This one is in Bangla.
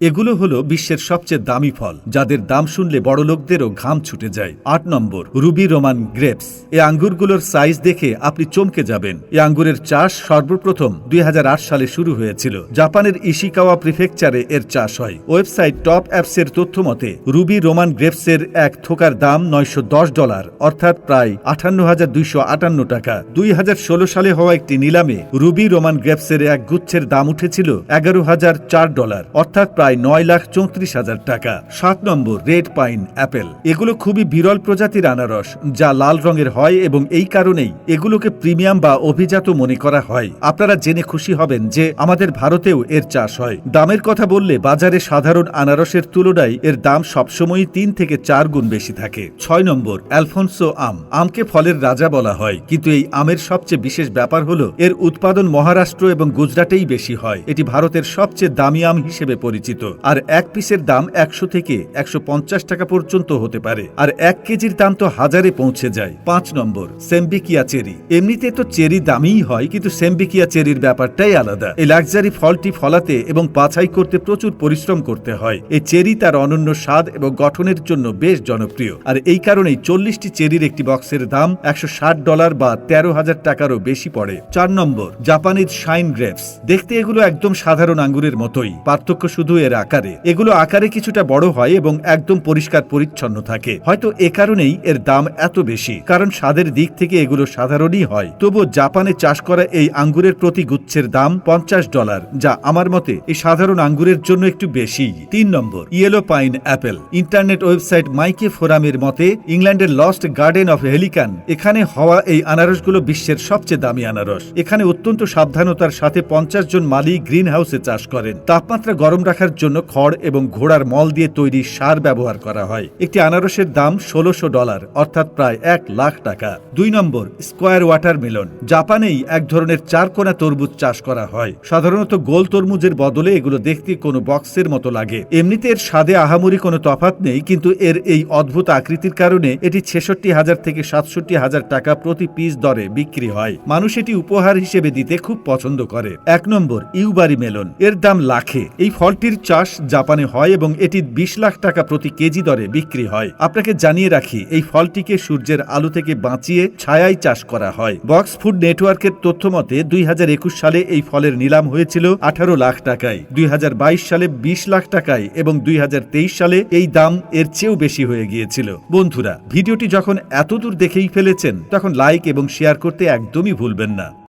এগুলো হলো বিশ্বের সবচেয়ে দামি ফল, যাদের দাম শুনলে বড় লোকদেরও ঘাম ছুটে যায়। আট নম্বর, রুবি রোমান গ্রেপস। এ আঙ্গুরগুলোর সাইজ দেখে আপনি চমকে যাবেন। এই আঙ্গুরের চাষ সর্বপ্রথম দুই হাজার আট সালে শুরু হয়েছিল। জাপানের ইশিকাওয়া প্রিফেকচারে এর চাষ হয়। ওয়েবসাইট টপ অ্যাপসের তথ্য মতে রুবি রোমান গ্রেপসের এক থোকার দাম নয়শো দশ ডলার, অর্থাৎ প্রায় আটান্ন হাজার দুইশো আটান্ন টাকা। দুই হাজার ষোলো সালে হওয়া একটি নিলামে, রুবি রোমান গ্রেপসের এক গুচ্ছের দাম উঠেছিল এগারো হাজার চার ডলার, অর্থাৎ প্রায় নয় লাখ চৌত্রিশ হাজার টাকা। সাত নম্বর, রেড পাইন, অ্যাপেল। এগুলো খুবই বিরল প্রজাতির আনারস, যা লাল রঙের হয় এবং এই কারণেই এগুলোকে প্রিমিয়াম বা অভিজাত মনে করা হয়। আপনারা জেনে খুশি হবেন যে আমাদের ভারতেও এর চাষ হয়। দামের কথা বললে বাজারে সাধারণ আনারসের তুলনায় এর দাম সবসময়ই তিন থেকে চার গুণ বেশি থাকে। ছয় নম্বর, অ্যালফোনসো আম। আমকে ফলের রাজা বলা হয়, কিন্তু এই আমের সবচেয়ে বিশেষ ব্যাপার হলো এর উৎপাদন মহারাষ্ট্র এবং গুজরাটেই বেশি হয়। এটি ভারতের সবচেয়ে দামি আম হিসেবে পরিচিত। আর এক পিসের দাম একশো থেকে একশো পঞ্চাশ টাকা পর্যন্ত হতে পারে। আর এক কেজির দাম তো হাজারে পৌঁছে যায়। পাঁচ নম্বর, সেম্বিকিয়া চেরি। এমনিতে তো চেরি দামিই হয়, কিন্তু সেম্বিকিয়া চেরির ব্যাপারটাই আলাদা। এই লাক্সারি ফলটি ফলাতে এবং বাছাই করতে প্রচুর পরিশ্রম করতে হয়। এই চেরি তার অনন্য স্বাদ এবং গঠনের জন্য বেশ জনপ্রিয়। আর এই কারণেই চল্লিশটি চেরির একটি বক্সের দাম একশো ষাট ডলার বা তেরো হাজার টাকারও বেশি পড়ে। চার নম্বর, জাপানিজ শাইন গ্রেপস। দেখতে এগুলো একদম সাধারণ আঙ্গুরের মতোই। পার্থক্য শুধু এর আকারে। এগুলো আকারে কিছুটা বড় হয় এবং একদম পরিষ্কার পরিচ্ছন্ন থাকে। হয়তো এ কারণেই এর দাম এত বেশি, কারণ স্বাদের দিক থেকে এগুলো সাধারণই হয়। তবু জাপানে চাষ করা এই আঙ্গুরের প্রতি গুচ্ছের দাম পঞ্চাশ ডলার, যা আমার মতে এই সাধারণ আঙ্গুরের জন্য একটু বেশি। তিন নম্বর, yellow pineapple. Internet website মাইকে ফোরামের মতে, ইংল্যান্ডের লস্ট গার্ডেন অফ হেলিকান, এখানে হওয়া এই আনারসগুলো বিশ্বের সবচেয়ে দামি আনারস। এখানে অত্যন্ত সাবধানতার সাথে পঞ্চাশ জন মালি গ্রিন হাউসে চাষ করেন। তাপমাত্রা গরম রাখার জন্য খড় এবং ঘোড়ার মল দিয়ে তৈরি সার ব্যবহার করা হয়। একটি আনারসের দাম ষোলোশো ডলার, অর্থাৎ প্রায় এক লাখ টাকা। দুই নম্বর, স্কোয়ার ওয়াটার মেলন। জাপানেই এক ধরনের চারকোনা তরমুজ চাষ করা হয়। সাধারণত গোল তরমুজের বদলে এগুলো দেখতে কোনো বক্সের মতো লাগে। এমনিতে এর স্বাদে আহামরি কোনো তফাৎ নেই, কিন্তু এর এই অদ্ভুত আকৃতির কারণে এটি ছেষট্টি হাজার থেকে সাতষট্টি হাজার টাকা প্রতি পিস দরে বিক্রি হয়। মানুষ এটি উপহার হিসেবে দিতে খুব পছন্দ করে। এক নম্বর, ইউবারি মেলন। এর দাম লাখে। এই ফলটির চাষ জাপানে হয় এবং এটি বিশ লাখ টাকা প্রতি কেজি দরে বিক্রি হয়। আপনাকে জানিয়ে রাখি, এই ফলটিকে সূর্যের আলো থেকে বাঁচিয়ে ছায়ায় চাষ করা হয়। বক্স ফুড নেটওয়ার্কের তথ্য মতে, দুই সালে এই ফলের নিলাম হয়েছিল আঠারো লাখ টাকায়, দুই হাজার বাইশ সালে বিশ লাখ টাকায় এবং দুই হাজার তেইশ সালে এই দাম এর চেয়েও বেশি হয়ে গিয়েছিল। বন্ধুরা, ভিডিওটি যখন এতদূর দেখেই ফেলেছেন, তখন লাইক এবং শেয়ার করতে একদমই ভুলবেন না।